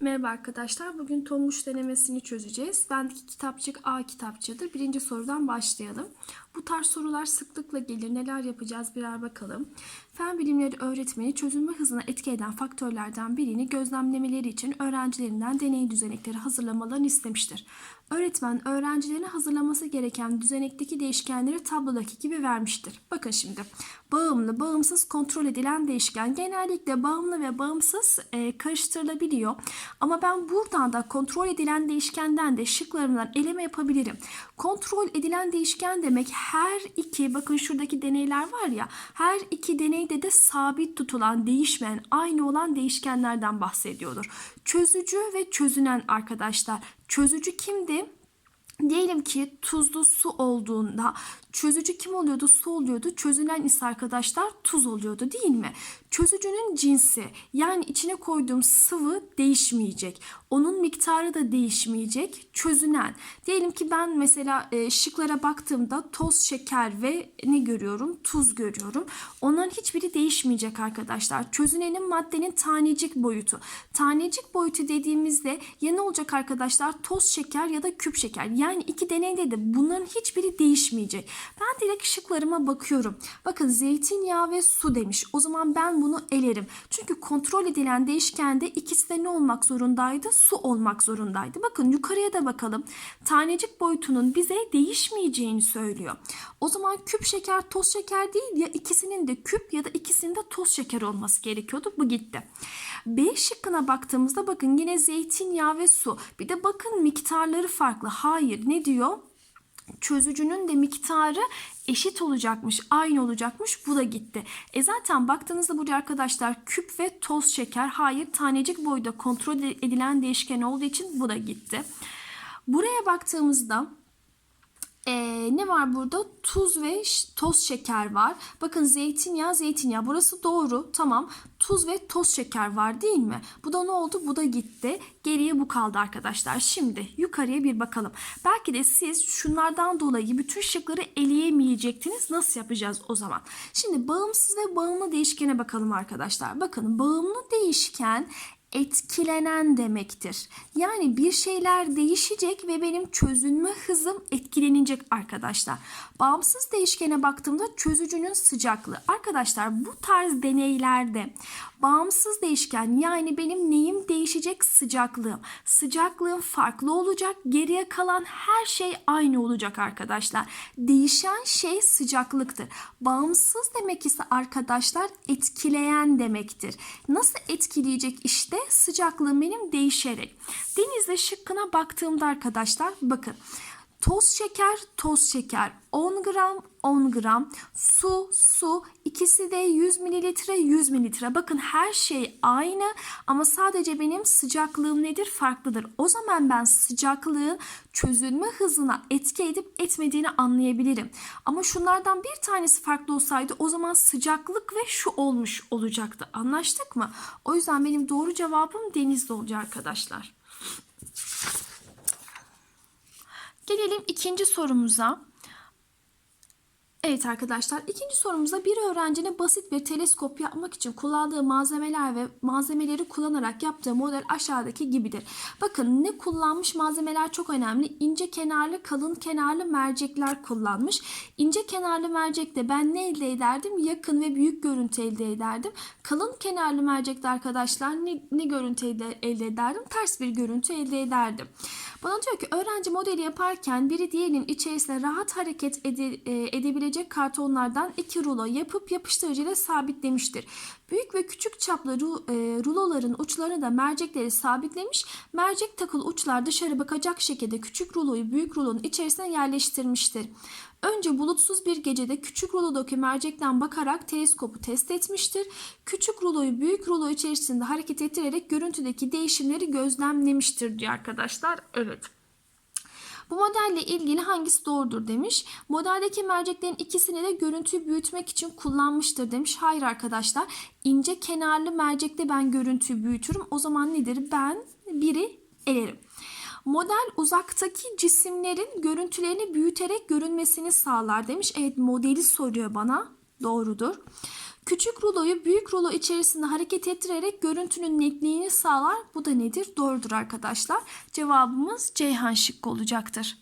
Merhaba arkadaşlar. Bugün Tonguç denemesini çözeceğiz. Bendeki kitapçık A kitapçıdır. Birinci sorudan başlayalım. Bu tarz sorular sıklıkla gelir. Neler yapacağız birer bakalım. Fen bilimleri öğretmeni çözülme hızına etki eden faktörlerden birini gözlemlemeleri için öğrencilerinden deney düzenekleri hazırlamalarını istemiştir. Öğretmen öğrencilerine hazırlaması gereken düzenekteki değişkenleri tablodaki gibi vermiştir. Bakın şimdi bağımlı, bağımsız kontrol edilen değişken genellikle bağımlı ve bağımsız e, karıştırılabiliyor. Ama ben buradan da kontrol edilen değişkenden de şıklarımdan eleme yapabilirim. Kontrol edilen değişken demek her iki bakın şuradaki deneyler var ya her iki deneyde de sabit tutulan değişmeyen aynı olan değişkenlerden bahsediyordur. Çözücü ve çözünen arkadaşlar. Çözücü kimdi? Diyelim ki tuzlu su olduğunda çözücü kim oluyordu? Su oluyordu. Çözünen ise arkadaşlar tuz oluyordu değil mi? Çözücünün cinsi yani içine koyduğum sıvı değişmeyecek. Onun miktarı da değişmeyecek. Çözünen. Diyelim ki ben mesela e, şıklara baktığımda toz, şeker ve ne görüyorum? Tuz görüyorum. Onların hiçbiri değişmeyecek arkadaşlar. Çözünenin maddenin tanecik boyutu. Tanecik boyutu dediğimizde ya ne olacak arkadaşlar? Toz şeker ya da küp şeker. Yani iki deneyde de bunların hiçbiri değişmeyecek. Ben direkt şıklarıma bakıyorum. Bakın zeytinyağı ve su demiş. O zaman ben bunu elerim. Çünkü kontrol edilen değişkende ikisi de ne olmak zorundaydı? Su olmak zorundaydı. Bakın yukarıya da bakalım. Tanecik boyutunun bize değişmeyeceğini söylüyor. O zaman küp şeker toz şeker değil ya ikisinin de küp ya da ikisinin de toz şeker olması gerekiyordu. Bu gitti. B şıkkına baktığımızda bakın yine zeytinyağı ve su. Bir de bakın miktarları farklı. Hayır ne diyor? Çözücünün de miktarı eşit olacakmış, aynı olacakmış. Bu da gitti. E zaten baktığınızda burada arkadaşlar küp ve toz şeker hayır tanecik boyda kontrol edilen değişken olduğu için bu da gitti. Buraya baktığımızda ee, ne var burada? Tuz ve toz şeker var. Bakın zeytinyağı, zeytinyağı. Burası doğru. Tamam. Tuz ve toz şeker var değil mi? Bu da ne oldu? Bu da gitti. Geriye bu kaldı arkadaşlar. Şimdi yukarıya bir bakalım. Belki de siz şunlardan dolayı bütün şıkları eleyemeyecektiniz. Nasıl yapacağız o zaman? Şimdi bağımsız ve bağımlı değişkene bakalım arkadaşlar. Bakın bağımlı değişken etkilenen demektir. Yani bir şeyler değişecek ve benim çözünme hızım etkilenecek arkadaşlar. Bağımsız değişkene baktığımda çözücünün sıcaklığı. Arkadaşlar bu tarz deneylerde bağımsız değişken yani benim neyim değişecek sıcaklığım. Sıcaklığım farklı olacak. Geriye kalan her şey aynı olacak arkadaşlar. Değişen şey sıcaklıktır. Bağımsız demek ise arkadaşlar etkileyen demektir. Nasıl etkileyecek işte sıcaklığım benim değişerek. Denizde şıkkına baktığımda arkadaşlar bakın. Toz şeker, toz şeker. 10 gram, 10 gram. Su, su. İkisi de 100 mililitre, 100 mililitre. Bakın her şey aynı ama sadece benim sıcaklığım nedir? Farklıdır. O zaman ben sıcaklığın çözülme hızına etki edip etmediğini anlayabilirim. Ama şunlardan bir tanesi farklı olsaydı o zaman sıcaklık ve şu olmuş olacaktı. Anlaştık mı? O yüzden benim doğru cevabım denizde olacak arkadaşlar. Gelelim ikinci sorumuza. Evet arkadaşlar ikinci sorumuzda bir öğrencinin basit bir teleskop yapmak için kullandığı malzemeler ve malzemeleri kullanarak yaptığı model aşağıdaki gibidir. Bakın ne kullanmış malzemeler çok önemli. İnce kenarlı kalın kenarlı mercekler kullanmış. İnce kenarlı mercekte ben ne elde ederdim? Yakın ve büyük görüntü elde ederdim. Kalın kenarlı mercekte arkadaşlar ne, ne görüntü elde, elde ederdim? Ters bir görüntü elde ederdim. Bana diyor ki öğrenci modeli yaparken biri diğerinin içerisine rahat hareket ede, e, edebilecek kartonlardan iki rulo yapıp yapıştırıcıyla sabitlemiştir. Büyük ve küçük çaplı e, ruloların uçlarını da mercekleri sabitlemiş. Mercek takılı uçlar dışarı bakacak şekilde küçük ruloyu büyük rulonun içerisine yerleştirmiştir. Önce bulutsuz bir gecede küçük rulodaki mercekten bakarak teleskopu test etmiştir. Küçük ruloyu büyük rulo içerisinde hareket ettirerek görüntüdeki değişimleri gözlemlemiştir diyor arkadaşlar. Evet. Bu modelle ilgili hangisi doğrudur demiş. Modeldeki merceklerin ikisini de görüntüyü büyütmek için kullanmıştır demiş. Hayır arkadaşlar. ince kenarlı mercekte ben görüntüyü büyütürüm. O zaman nedir? Ben biri elerim. Model uzaktaki cisimlerin görüntülerini büyüterek görünmesini sağlar demiş. Evet modeli soruyor bana. Doğrudur. Küçük ruloyu büyük rulo içerisinde hareket ettirerek görüntünün netliğini sağlar. Bu da nedir? Doğrudur arkadaşlar. Cevabımız Ceyhan şıkkı olacaktır.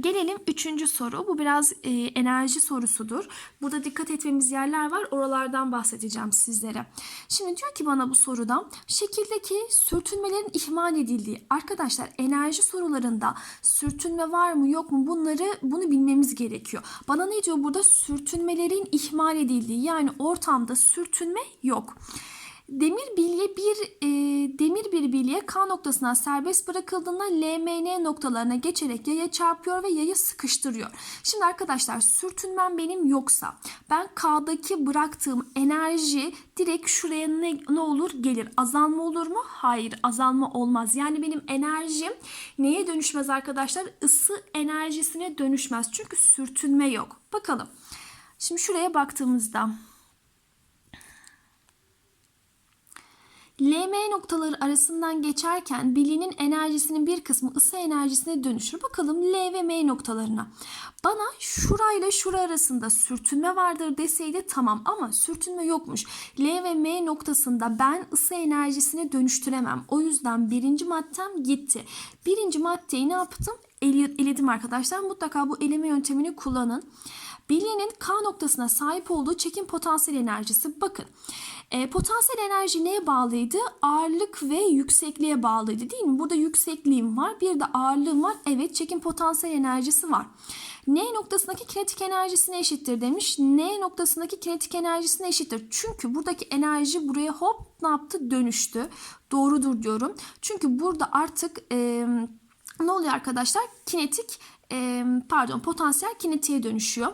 Gelelim üçüncü soru. Bu biraz e, enerji sorusudur. Burada dikkat etmemiz yerler var. Oralardan bahsedeceğim sizlere. Şimdi diyor ki bana bu soruda şekildeki sürtünmelerin ihmal edildiği. Arkadaşlar enerji sorularında sürtünme var mı yok mu bunları bunu bilmemiz gerekiyor. Bana ne diyor burada? Sürtünmelerin ihmal edildiği. Yani ortamda sürtünme yok. Demir bilye bir e, demir bir bilye K noktasından serbest bırakıldığında LMN noktalarına geçerek yaya çarpıyor ve yayı sıkıştırıyor. Şimdi arkadaşlar sürtünmem benim yoksa ben K'daki bıraktığım enerji direkt şuraya ne, ne olur gelir. Azalma olur mu? Hayır azalma olmaz. Yani benim enerjim neye dönüşmez arkadaşlar? Isı enerjisine dönüşmez. Çünkü sürtünme yok. Bakalım. Şimdi şuraya baktığımızda LM noktaları arasından geçerken bilinin enerjisinin bir kısmı ısı enerjisine dönüşür. Bakalım L ve M noktalarına. Bana şurayla şura arasında sürtünme vardır deseydi tamam ama sürtünme yokmuş. L ve M noktasında ben ısı enerjisine dönüştüremem. O yüzden birinci maddem gitti. Birinci maddeyi ne yaptım? Eledim arkadaşlar. Mutlaka bu eleme yöntemini kullanın. Bilyenin K noktasına sahip olduğu çekim potansiyel enerjisi. Bakın e, potansiyel enerji neye bağlıydı? Ağırlık ve yüksekliğe bağlıydı değil mi? Burada yüksekliğim var. Bir de ağırlığım var. Evet çekim potansiyel enerjisi var. N noktasındaki kinetik enerjisine eşittir demiş. N noktasındaki kinetik enerjisine eşittir. Çünkü buradaki enerji buraya hop ne yaptı? Dönüştü. Doğrudur diyorum. Çünkü burada artık e, ne oluyor arkadaşlar? Kinetik e, pardon potansiyel kinetiğe dönüşüyor.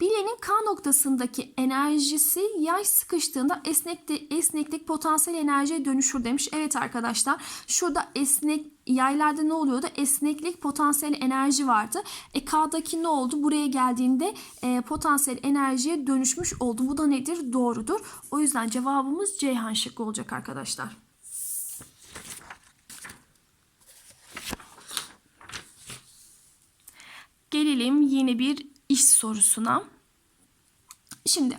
Bilyenin K noktasındaki enerjisi yay sıkıştığında esneklik, esneklik potansiyel enerjiye dönüşür demiş. Evet arkadaşlar şurada esnek yaylarda ne oluyordu? Esneklik potansiyel enerji vardı. E K'daki ne oldu? Buraya geldiğinde e, potansiyel enerjiye dönüşmüş oldu. Bu da nedir? Doğrudur. O yüzden cevabımız Ceyhan şıkkı olacak arkadaşlar. Gelelim yeni bir iş sorusuna. Şimdi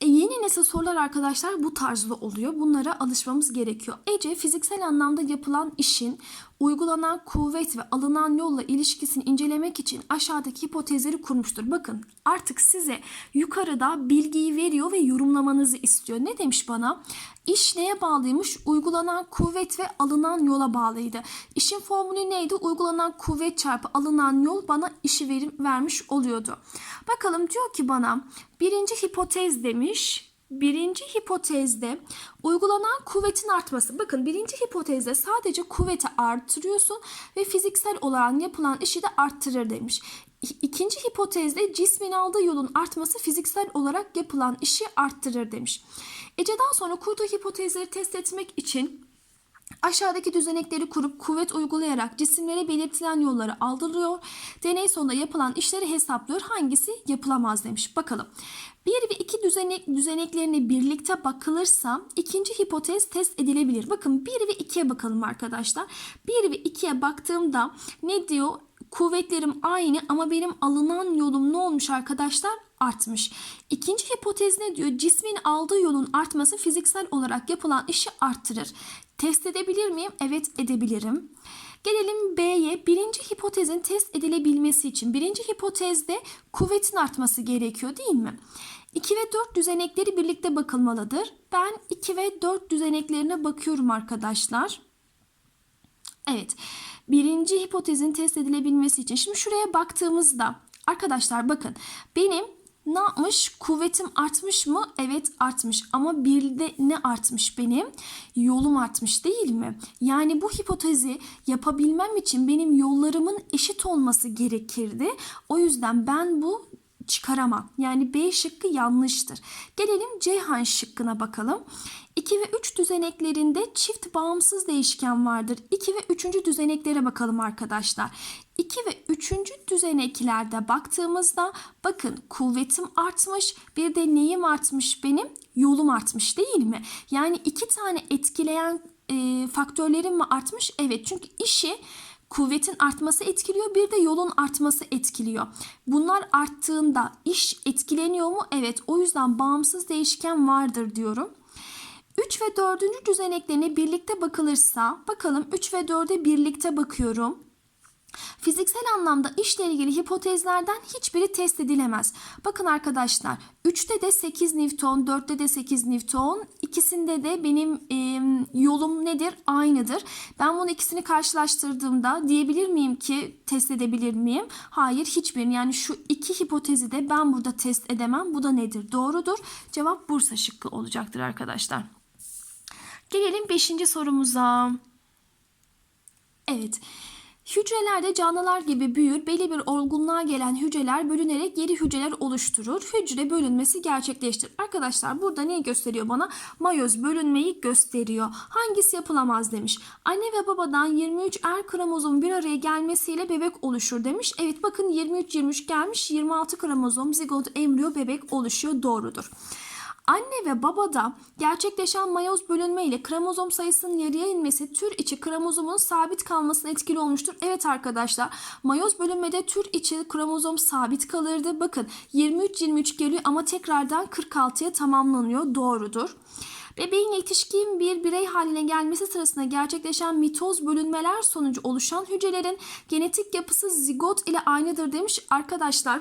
e, yeni nesil sorular arkadaşlar bu tarzda oluyor. Bunlara alışmamız gerekiyor. Ece fiziksel anlamda yapılan işin uygulanan kuvvet ve alınan yolla ilişkisini incelemek için aşağıdaki hipotezleri kurmuştur. Bakın artık size yukarıda bilgiyi veriyor ve yorumlamanızı istiyor. Ne demiş bana? İş neye bağlıymış? Uygulanan kuvvet ve alınan yola bağlıydı. İşin formülü neydi? Uygulanan kuvvet çarpı alınan yol bana işi verim, vermiş oluyordu. Bakalım diyor ki bana birinci hipotez demiş. Birinci hipotezde uygulanan kuvvetin artması. Bakın birinci hipotezde sadece kuvveti artırıyorsun ve fiziksel olarak yapılan işi de arttırır demiş. İkinci hipotezde cismin aldığı yolun artması fiziksel olarak yapılan işi arttırır demiş. Ece daha sonra kurduğu hipotezleri test etmek için Aşağıdaki düzenekleri kurup kuvvet uygulayarak cisimlere belirtilen yolları aldırıyor. Deney sonunda yapılan işleri hesaplıyor. Hangisi yapılamaz demiş. Bakalım. 1 ve 2 düzenek, düzeneklerine birlikte bakılırsa ikinci hipotez test edilebilir. Bakın 1 ve 2'ye bakalım arkadaşlar. 1 ve 2'ye baktığımda ne diyor? Kuvvetlerim aynı ama benim alınan yolum ne olmuş arkadaşlar? artmış. İkinci hipotez ne diyor? Cismin aldığı yolun artması fiziksel olarak yapılan işi arttırır. Test edebilir miyim? Evet edebilirim. Gelelim B'ye. Birinci hipotezin test edilebilmesi için birinci hipotezde kuvvetin artması gerekiyor değil mi? 2 ve 4 düzenekleri birlikte bakılmalıdır. Ben 2 ve 4 düzeneklerine bakıyorum arkadaşlar. Evet. Birinci hipotezin test edilebilmesi için. Şimdi şuraya baktığımızda arkadaşlar bakın benim ne yapmış? Kuvvetim artmış mı? Evet artmış. Ama bir de ne artmış benim? Yolum artmış değil mi? Yani bu hipotezi yapabilmem için benim yollarımın eşit olması gerekirdi. O yüzden ben bu çıkaramam. Yani B şıkkı yanlıştır. Gelelim Ceyhan şıkkına bakalım. 2 ve 3 düzeneklerinde çift bağımsız değişken vardır. 2 ve 3. düzeneklere bakalım arkadaşlar. 2 ve 3. düzeneklerde baktığımızda bakın kuvvetim artmış bir de neyim artmış benim? Yolum artmış değil mi? Yani iki tane etkileyen e, faktörlerim mi artmış? Evet çünkü işi kuvvetin artması etkiliyor bir de yolun artması etkiliyor. Bunlar arttığında iş etkileniyor mu? Evet o yüzden bağımsız değişken vardır diyorum. 3 ve 4. düzeneklerine birlikte bakılırsa bakalım 3 ve 4'e birlikte bakıyorum. Fiziksel anlamda işle ilgili hipotezlerden hiçbiri test edilemez. Bakın arkadaşlar 3'te de 8 Newton, 4'te de 8 Newton, ikisinde de benim e, yolum nedir? Aynıdır. Ben bunu ikisini karşılaştırdığımda diyebilir miyim ki test edebilir miyim? Hayır hiçbirini yani şu iki hipotezi de ben burada test edemem. Bu da nedir? Doğrudur. Cevap Bursa şıkkı olacaktır arkadaşlar. Gelelim 5. sorumuza. Evet. Hücrelerde canlılar gibi büyür, belli bir olgunluğa gelen hücreler bölünerek yeni hücreler oluşturur. Hücre bölünmesi gerçekleştir. Arkadaşlar burada neyi gösteriyor bana? Mayoz bölünmeyi gösteriyor. Hangisi yapılamaz demiş. Anne ve babadan 23 er kromozom bir araya gelmesiyle bebek oluşur demiş. Evet bakın 23-23 gelmiş 26 kromozom zigot embriyo bebek oluşuyor doğrudur. Anne ve babada gerçekleşen mayoz bölünme ile kromozom sayısının yarıya inmesi tür içi kromozomun sabit kalmasına etkili olmuştur. Evet arkadaşlar mayoz bölünmede tür içi kromozom sabit kalırdı. Bakın 23-23 geliyor ama tekrardan 46'ya tamamlanıyor. Doğrudur. Bebeğin yetişkin bir birey haline gelmesi sırasında gerçekleşen mitoz bölünmeler sonucu oluşan hücrelerin genetik yapısı zigot ile aynıdır demiş arkadaşlar.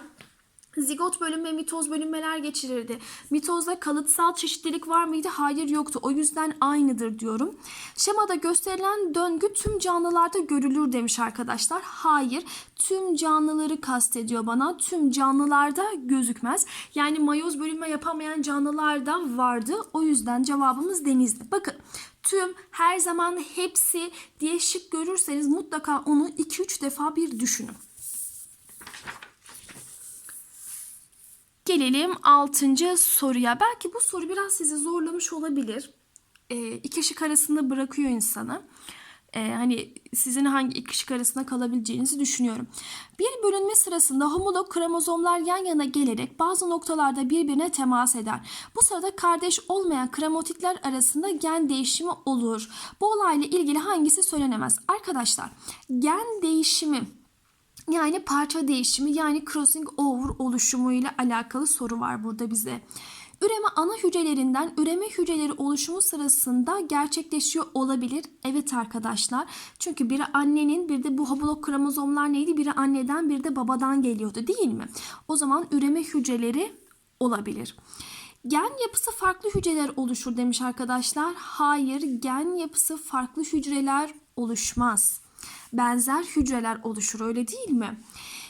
Zigot bölünme, mitoz bölünmeler geçirirdi. Mitozda kalıtsal çeşitlilik var mıydı? Hayır yoktu. O yüzden aynıdır diyorum. Şemada gösterilen döngü tüm canlılarda görülür demiş arkadaşlar. Hayır. Tüm canlıları kastediyor bana. Tüm canlılarda gözükmez. Yani mayoz bölünme yapamayan canlılar da vardı. O yüzden cevabımız denizli. Bakın tüm, her zaman, hepsi diye şık görürseniz mutlaka onu 2-3 defa bir düşünün. Gelelim 6. soruya. Belki bu soru biraz sizi zorlamış olabilir. E, iki şık arasında bırakıyor insanı. E, hani sizin hangi iki şık arasında kalabileceğinizi düşünüyorum. Bir bölünme sırasında homolog kromozomlar yan yana gelerek bazı noktalarda birbirine temas eder. Bu sırada kardeş olmayan kromotitler arasında gen değişimi olur. Bu olayla ilgili hangisi söylenemez? Arkadaşlar gen değişimi yani parça değişimi yani crossing over oluşumuyla alakalı soru var burada bize. Üreme ana hücrelerinden üreme hücreleri oluşumu sırasında gerçekleşiyor olabilir. Evet arkadaşlar. Çünkü biri annenin bir de bu homolog kromozomlar neydi? Biri anneden bir de babadan geliyordu değil mi? O zaman üreme hücreleri olabilir. Gen yapısı farklı hücreler oluşur demiş arkadaşlar. Hayır, gen yapısı farklı hücreler oluşmaz benzer hücreler oluşur öyle değil mi?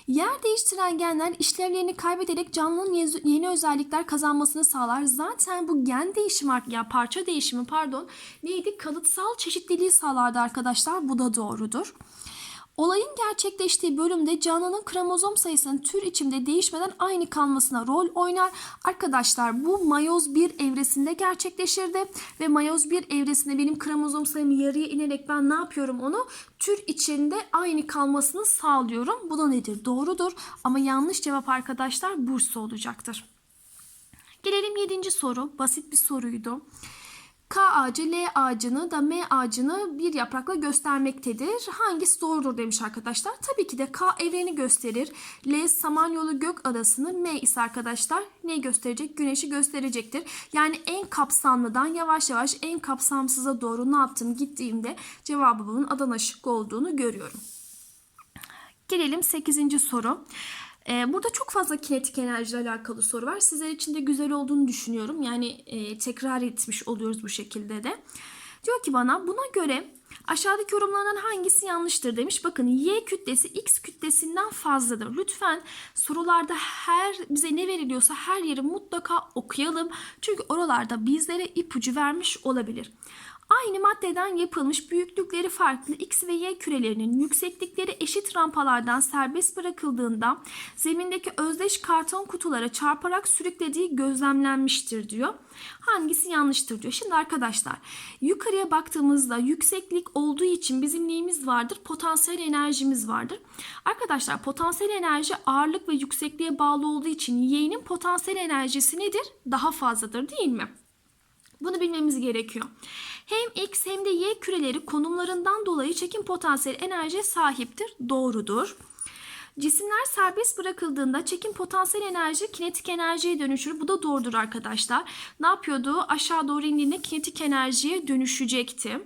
Yer değiştiren genler işlevlerini kaybederek canlının yeni özellikler kazanmasını sağlar. Zaten bu gen değişimi ya parça değişimi pardon neydi? Kalıtsal çeşitliliği sağlardı arkadaşlar. Bu da doğrudur. Olayın gerçekleştiği bölümde canlının kromozom sayısının tür içinde değişmeden aynı kalmasına rol oynar. Arkadaşlar bu mayoz 1 evresinde gerçekleşirdi ve mayoz 1 evresinde benim kromozom sayım yarıya inerek ben ne yapıyorum onu? Tür içinde aynı kalmasını sağlıyorum. Bu da nedir? Doğrudur ama yanlış cevap arkadaşlar Bursa olacaktır. Gelelim 7. soru. Basit bir soruydu. K ağacı L ağacını da M ağacını bir yaprakla göstermektedir. Hangisi doğrudur demiş arkadaşlar. Tabii ki de K evreni gösterir. L samanyolu gök adasını M ise arkadaşlar ne gösterecek? Güneşi gösterecektir. Yani en kapsamlıdan yavaş yavaş en kapsamsıza doğru ne yaptım gittiğimde cevabımın Adana şıkkı olduğunu görüyorum. Gelelim 8. soru. Ee, burada çok fazla kinetik enerjiyle alakalı soru var. Sizler için de güzel olduğunu düşünüyorum. Yani e, tekrar etmiş oluyoruz bu şekilde de. Diyor ki bana buna göre aşağıdaki yorumlardan hangisi yanlıştır demiş. Bakın y kütlesi x kütlesinden fazladır. Lütfen sorularda her bize ne veriliyorsa her yeri mutlaka okuyalım. Çünkü oralarda bizlere ipucu vermiş olabilir. Aynı maddeden yapılmış büyüklükleri farklı X ve Y kürelerinin yükseklikleri eşit rampalardan serbest bırakıldığında zemindeki özdeş karton kutulara çarparak sürüklediği gözlemlenmiştir diyor. Hangisi yanlıştır diyor. Şimdi arkadaşlar yukarıya baktığımızda yükseklik olduğu için bizim neyimiz vardır? Potansiyel enerjimiz vardır. Arkadaşlar potansiyel enerji ağırlık ve yüksekliğe bağlı olduğu için Y'nin potansiyel enerjisi nedir? Daha fazladır değil mi? Bunu bilmemiz gerekiyor. Hem X hem de Y küreleri konumlarından dolayı çekim potansiyeli enerjiye sahiptir. Doğrudur. Cisimler serbest bırakıldığında çekim potansiyel enerji kinetik enerjiye dönüşür. Bu da doğrudur arkadaşlar. Ne yapıyordu? Aşağı doğru indiğinde kinetik enerjiye dönüşecekti.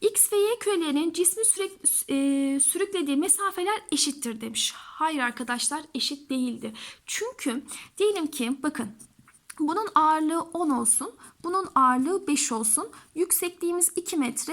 X ve Y kürelerinin cismi sürek, e, sürüklediği mesafeler eşittir demiş. Hayır arkadaşlar eşit değildi. Çünkü diyelim ki bakın bunun ağırlığı 10 olsun. Bunun ağırlığı 5 olsun. Yüksekliğimiz 2 metre.